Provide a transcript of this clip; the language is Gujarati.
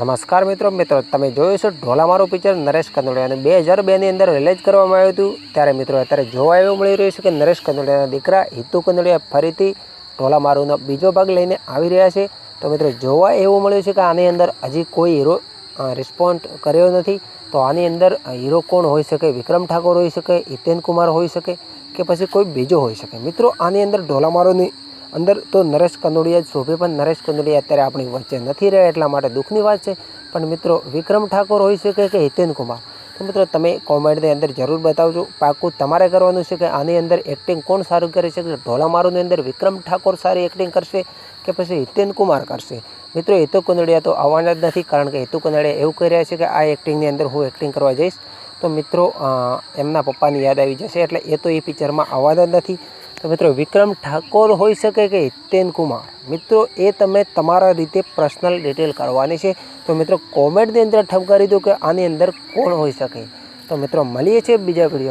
નમસ્કાર મિત્રો મિત્રો, તમે જોયું છો ઢોલામારું પિક્ચર નરેશ કંદોડિયા અને બે હજાર બેની અંદર રિલીઝ કરવામાં આવ્યું હતું. ત્યારે મિત્રો અત્યારે જોવા એવું મળી રહ્યું છે કે નરેશ કંદોડિયાના દીકરા હિતુ કંદોડિયા ફરીથી ઢોલામારોનો બીજો ભાગ લઈને આવી રહ્યા છે. તો મિત્રો, જોવા એવું મળ્યું છે કે આની અંદર હજી કોઈ હીરો રિસ્પોન્ડ કર્યો નથી. તો આની અંદર હીરો કોણ હોઈ શકે? વિક્રમ ઠાકોર હોઈ શકે, હિતેન કુમાર હોઈ શકે કે પછી કોઈ બીજો હોઈ શકે? મિત્રો, આની અંદર ઢોલામારુની અંદર તો નરેશ કંદોડિયા જ શોભે, પણ નરેશ કંદોડિયા અત્યારે આપણી વચ્ચે નથી રહ્યા એટલા માટે દુઃખની વાત છે. પણ મિત્રો, વિક્રમ ઠાકોર હોઈ શકે કે હિતેન કુમાર? તો મિત્રો, તમે કોમેન્ટની અંદર જરૂર બતાવજો. પાકું તમારે કરવાનું છે કે આની અંદર એક્ટિંગ કોણ સારું કરી શકે ઢોલામારુની અંદર વિક્રમ ઠાકોર સારી એક્ટિંગ કરશે કે પછી હિતેન કુમાર કરશે? મિત્રો, હેતુ કુંદડિયા તો આવવાના જ નથી, કારણ કે હેતુ કુંદડિયા એવું કહી રહ્યા છે કે આ એક્ટિંગની અંદર હું એક્ટિંગ કરવા જઈશ. તો મિત્રો એમના પપ્પાની યાદ આવી જશે, એટલે એ તો એ પિક્ચરમાં આવવાના જ નથી. તો મિત્રો વિક્રમ ઠાકોર હોઈ શકે કે હિતેન કુમાર? મિત્રો, એ તમે તમારા રીતે પર્સનલ ડિટેલ કરવાની છે. તો મિત્રો કોમેન્ટની અંદર ઠપકારી દો કે આની અંદર કોણ હોઈ શકે? તો મિત્રો, મળીએ છીએ બીજા વીડિયો